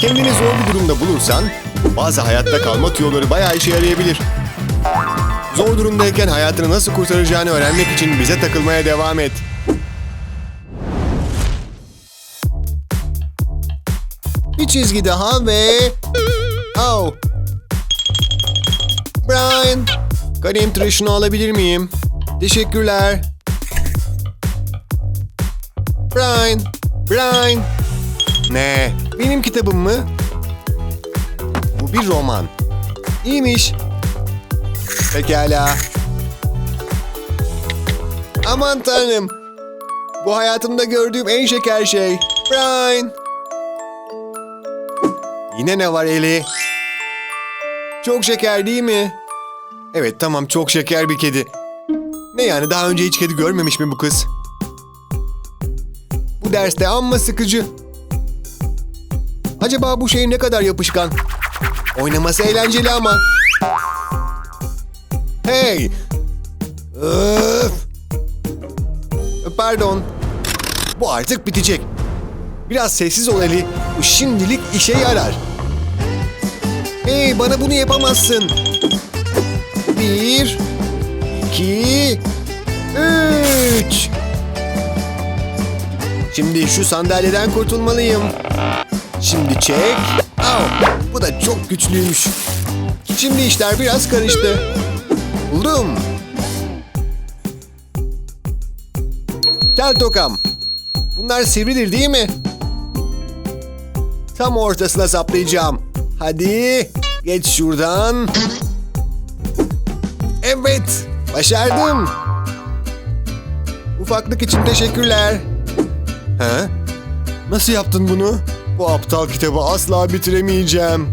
Kendini zor bir durumda bulursan bazı hayatta kalma tüyoları bayağı işe yarayabilir. Zor durumdayken hayatını nasıl kurtaracağını öğrenmek için bize takılmaya devam et. Bir çizgi daha ve... Oh. Brian, kalem tıraşını alabilir miyim? Teşekkürler. Brian, Brian. Ne? Benim kitabım mı? Bu bir roman. İyiymiş. Pekala. Aman tanrım. Bu hayatımda gördüğüm en şeker şey. Brian. Yine ne var Eli? Çok şeker değil mi? Evet tamam çok şeker bir kedi. Ne yani daha önce hiç kedi görmemiş mi bu kız? Bu derste amma sıkıcı. Acaba bu şey ne kadar yapışkan? Oynaması eğlenceli ama. Hey! Öf! Pardon. Bu artık bitecek. Biraz sessiz ol Eli. Bu şimdilik işe yarar. Hey bana bunu yapamazsın. Bir, iki, üç. Şimdi şu sandalyeden kurtulmalıyım. Şimdi çek. Au, bu da çok güçlüymüş. Şimdi işler biraz karıştı. Buldum. Kel tokam. Bunlar sivridir değil mi? Tam ortasına saplayacağım. Hadi geç şuradan. Evet, başardım. Ufaklık için teşekkürler. He? Nasıl yaptın bunu? Bu aptal kitabı asla bitiremeyeceğim.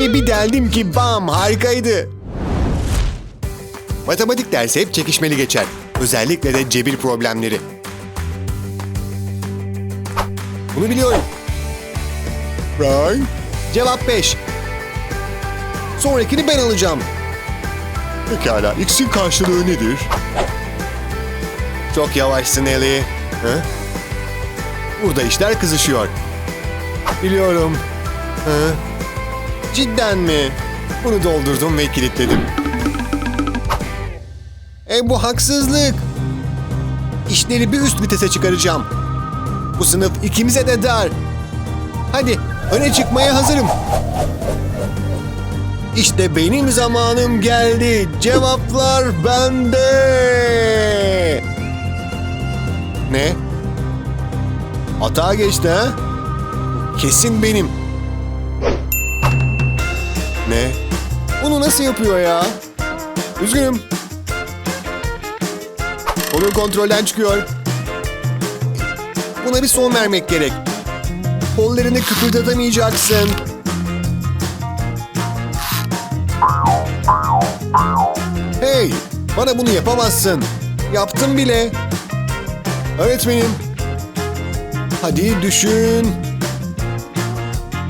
Ve bir deldim ki bam harikaydı. Matematik dersi hep çekişmeli geçer. Özellikle de cebir problemleri. Bunu biliyorum. Brian? Cevap 5. Sonrakini ben alacağım. Pekala, X'in karşılığı nedir? Çok yavaşsın Ellie. Hı? Burada işler kızışıyor. Biliyorum. Hı? Cidden mi? Bunu doldurdum ve kilitledim. E bu haksızlık. İşleri bir üst vitese çıkaracağım. Bu sınıf ikimize de dar. Hadi öne çıkmaya hazırım. İşte benim zamanım geldi. Cevaplar bende. Ne? Hata geçti ha? Kesin benim. Ne? Bunu nasıl yapıyor ya? Üzgünüm. Onun kontrolden çıkıyor. Buna bir son vermek gerek. Kollarını kıpırdatamayacaksın. Hey! Bana bunu yapamazsın. Yaptım bile. Öğretmenim. Hadi düşün.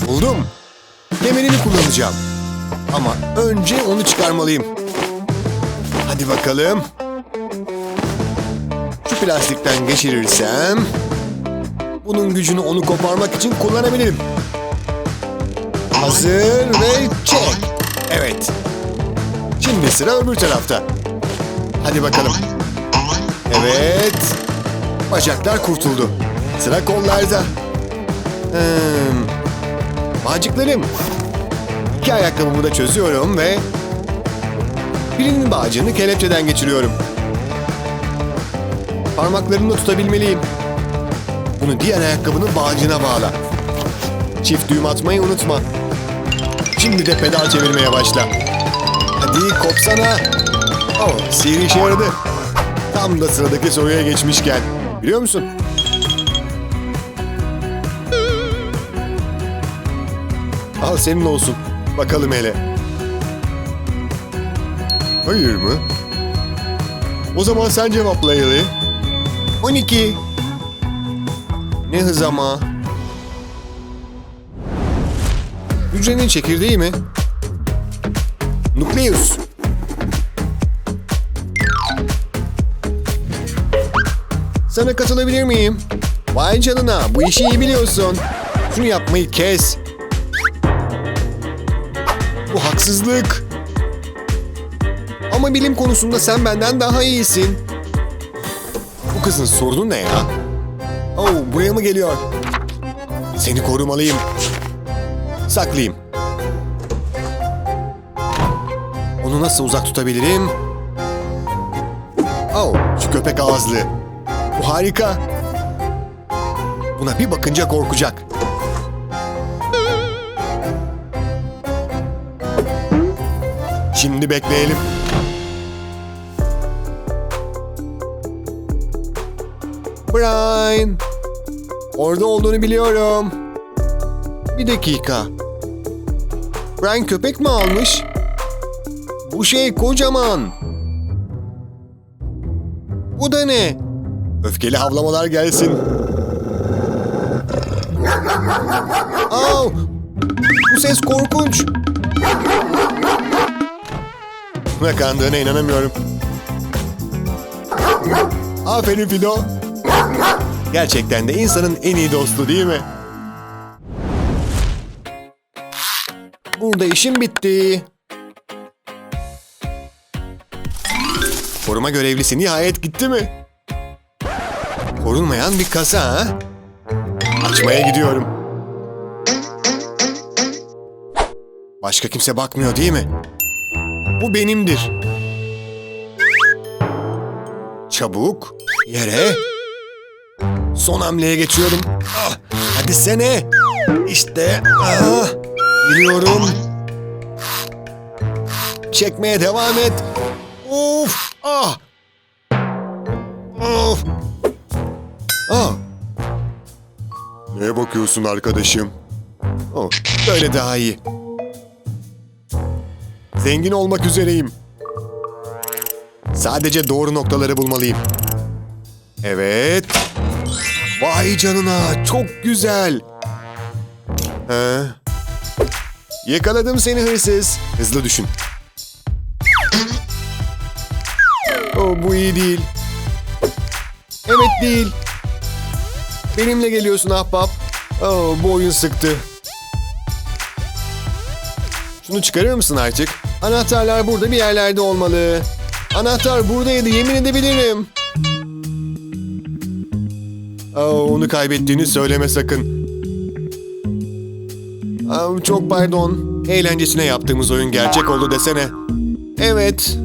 Buldum. Kemerini kullanacağım. Ama önce onu çıkarmalıyım. Hadi bakalım. Şu plastikten geçirirsem... Bunun gücünü onu koparmak için kullanabilirim. Hazır ve çek. Evet. Şimdi sıra öbür tarafta. Hadi bakalım. Evet. Bacaklar kurtuldu. Sıra kollarda. Hmm. Bağcıklarım. İki ayakkabımı da çözüyorum ve... Birinin bağcığını kelepçeden geçiriyorum. Parmaklarımla tutabilmeliyim. Bunu diğer ayakkabının bağcığına bağla. Çift düğüm atmayı unutma. Şimdi de pedal çevirmeye başla. Hadi kopsana. Oh, sihir işe yaradı. Tam da sıradaki soruya geçmişken. Biliyor musun? Al senin olsun. Bakalım hele. Hayır mı? O zaman sen cevapla Ellie. 12. Ne hız ama. Hücrenin çekirdeği mi? Nukleus. Sana katılabilir miyim? Vay canına bu işi iyi biliyorsun. Şunu yapmayı kes. Bu haksızlık. Ama bilim konusunda sen benden daha iyisin. Bu kızın sorunu ne ya? Oh, buraya mı geliyor? Seni korumalıyım. Saklayayım. Onu nasıl uzak tutabilirim? Oh, şu köpek ağızlı. Bu harika. Buna bir bakınca korkacak. Şimdi bekleyelim. Brian. Orada olduğunu biliyorum. Bir dakika. Brian köpek mi almış? Bu şey kocaman. Bu da ne? Öfkeli havlamalar gelsin. Au! Bu ses korkunç. Buna kandığına inanamıyorum. Aferin Fido. Gerçekten de insanın en iyi dostu değil mi? Burada işim bitti. Koruma görevlisi nihayet gitti mi? Korunmayan bir kasa ha? Açmaya gidiyorum. Başka kimse bakmıyor değil mi? Bu benimdir. Çabuk yere. Son hamleye geçiyorum. Ah, hadi sene. İşte. Ah, giriyorum. Çekmeye devam et. Of! Ah! Of! Ah! Neye bakıyorsun arkadaşım? Oh, böyle daha iyi. Zengin olmak üzereyim. Sadece doğru noktaları bulmalıyım. Evet. Vay canına çok güzel. He. Yakaladım seni hırsız. Hızlı düşün. Oh, bu iyi değil. Evet değil. Benimle geliyorsun ahbap. Oh, bu oyun sıktı. Şunu çıkarır mısın artık? Anahtarlar burada bir yerlerde olmalı. Anahtar buradaydı yemin edebilirim. Oh, onu kaybettiğini söyleme sakın. Oh, çok pardon. Eğlencesine yaptığımız oyun gerçek oldu desene. Evet.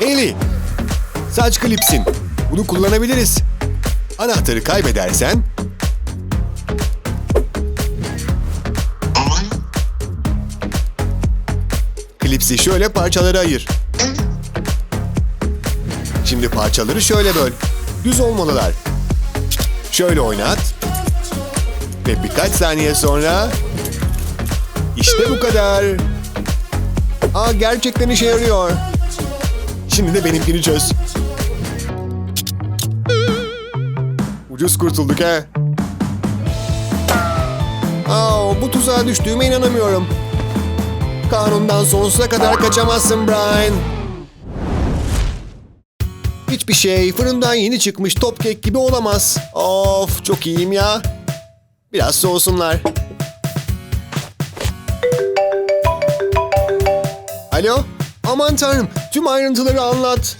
Eli. Saç klipsin. Bunu kullanabiliriz. Anahtarı kaybedersen klipsi şöyle parçalara ayır. Şimdi parçaları şöyle böl. Düz olmalılar. Şöyle oynat. Ve birkaç saniye sonra... İşte bu kadar. Aa gerçekten işe yarıyor. Şimdi de benimkini çöz. Ucuz kurtulduk ha. Aa, bu tuzağa düştüğüme inanamıyorum. Kanundan sonsuza kadar kaçamazsın Brian. Hiçbir şey fırından yeni çıkmış top kek gibi olamaz. Of çok iyiyim ya. Biraz soğusunlar. Alo? Aman tanrım tüm ayrıntıları anlat.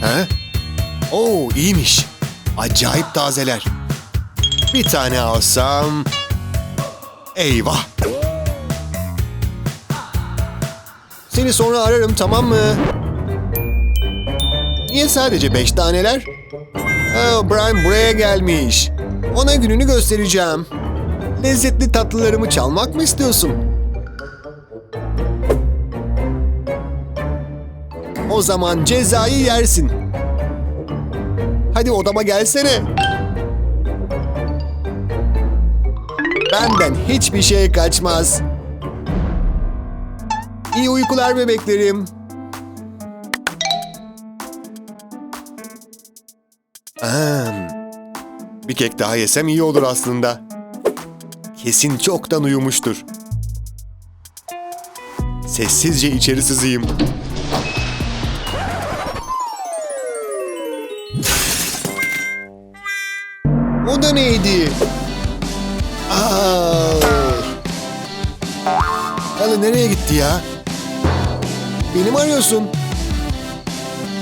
He? Oo iyiymiş. Acayip tazeler. Bir tane alsam... Eyvah. Seni sonra ararım tamam mı? Niye sadece beş taneler? Ha, Brian buraya gelmiş. Ona gününü göstereceğim. Lezzetli tatlılarımı çalmak mı istiyorsun? O zaman cezayı yersin. Hadi odama gelsene. Benden hiçbir şey kaçmaz. İyi uykular bebeklerim. Ahem. Bir kek daha yesem iyi olur aslında. Kesin çoktan uyumuştur. Sessizce içeri sızayım. O da neydi? Halı nereye gitti ya? Beni mi arıyorsun?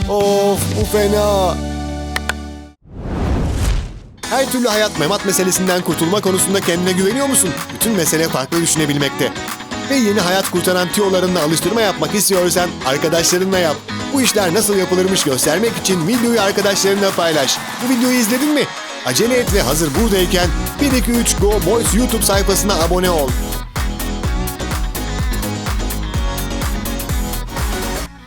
Of bu fena. Her türlü hayat memat meselesinden kurtulma konusunda kendine güveniyor musun? Bütün mesele farklı düşünebilmekte. Ve yeni hayat kurtaran tiyolarınla alıştırma yapmak istiyorsan arkadaşlarınla yap. Bu işler nasıl yapılırmış göstermek için videoyu arkadaşlarınla paylaş. Bu videoyu izledin mi? Acele et ve hazır buradayken 123 Go Boys YouTube sayfasına abone ol.